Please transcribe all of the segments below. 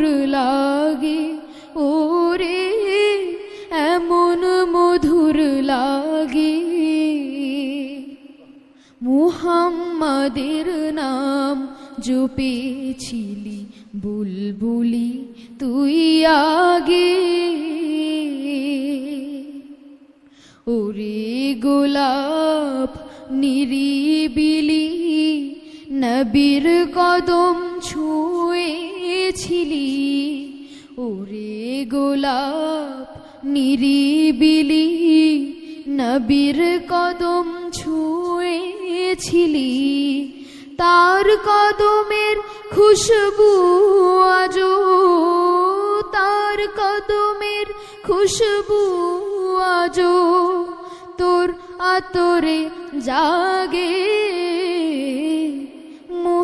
মধুর লাগে ওরে এমন মধুর লাগে মুহাম্মাদের নাম জপেছিলি বুলবুলি তুই আগে। ওরে গোলাপ নিরিবিলি, নবীর কদম ছুঁয়েছিলি ওরে গোলাপ নিরিবিলি, নবীর কদম ছুঁয়েছিলি। তার কদমের খুশবু আজো তার কদমের খুশবু আজো তোর আতরে জাগে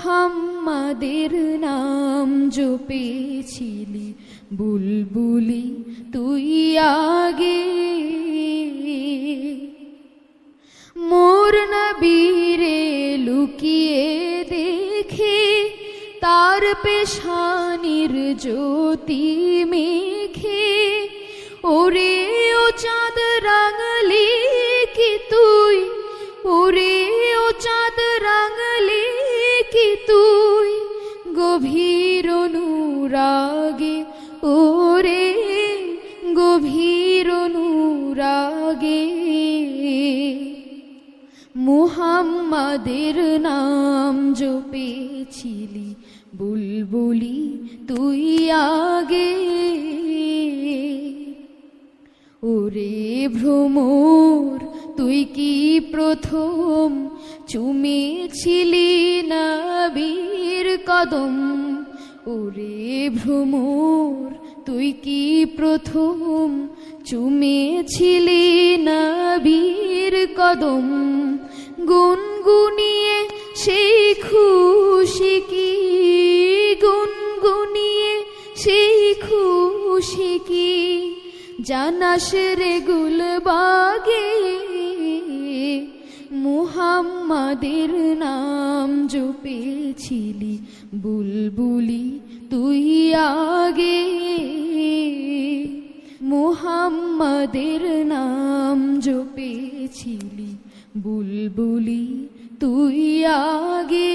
মুহাম্মাদের নাম জপেছিলি, বুলবুলি তুই আগে। মোর নবীরে লুকিয়ে দেখে, তার পেশানির জ্যোতি মেখে, ওরে ও চাঁদ রাঙলি গভীর অনুরাগে, ওরে গভীর অনুরাগে। মুহাম্মাদের নাম জপেছিলি, বুলবুলি তুই আগে। ওরে ভ্রমর, তুই কি প্রথম চুমেছিলি নবীর কদম, ওরে ভ্রমর, তুই কি প্রথম? চুমেছিলি নবীর কদম, গুনগুনিয়ে সেই খুশি কি? গুনগুনিয়ে সেই খুশি কি? জানাস রে গুলবাগে, মুহাম্মাদের নাম। জপেছিলি বুলবুলি তুই আগে। মুহাম্মাদের নাম জপেছিলি বুলবুলি তুই আগে।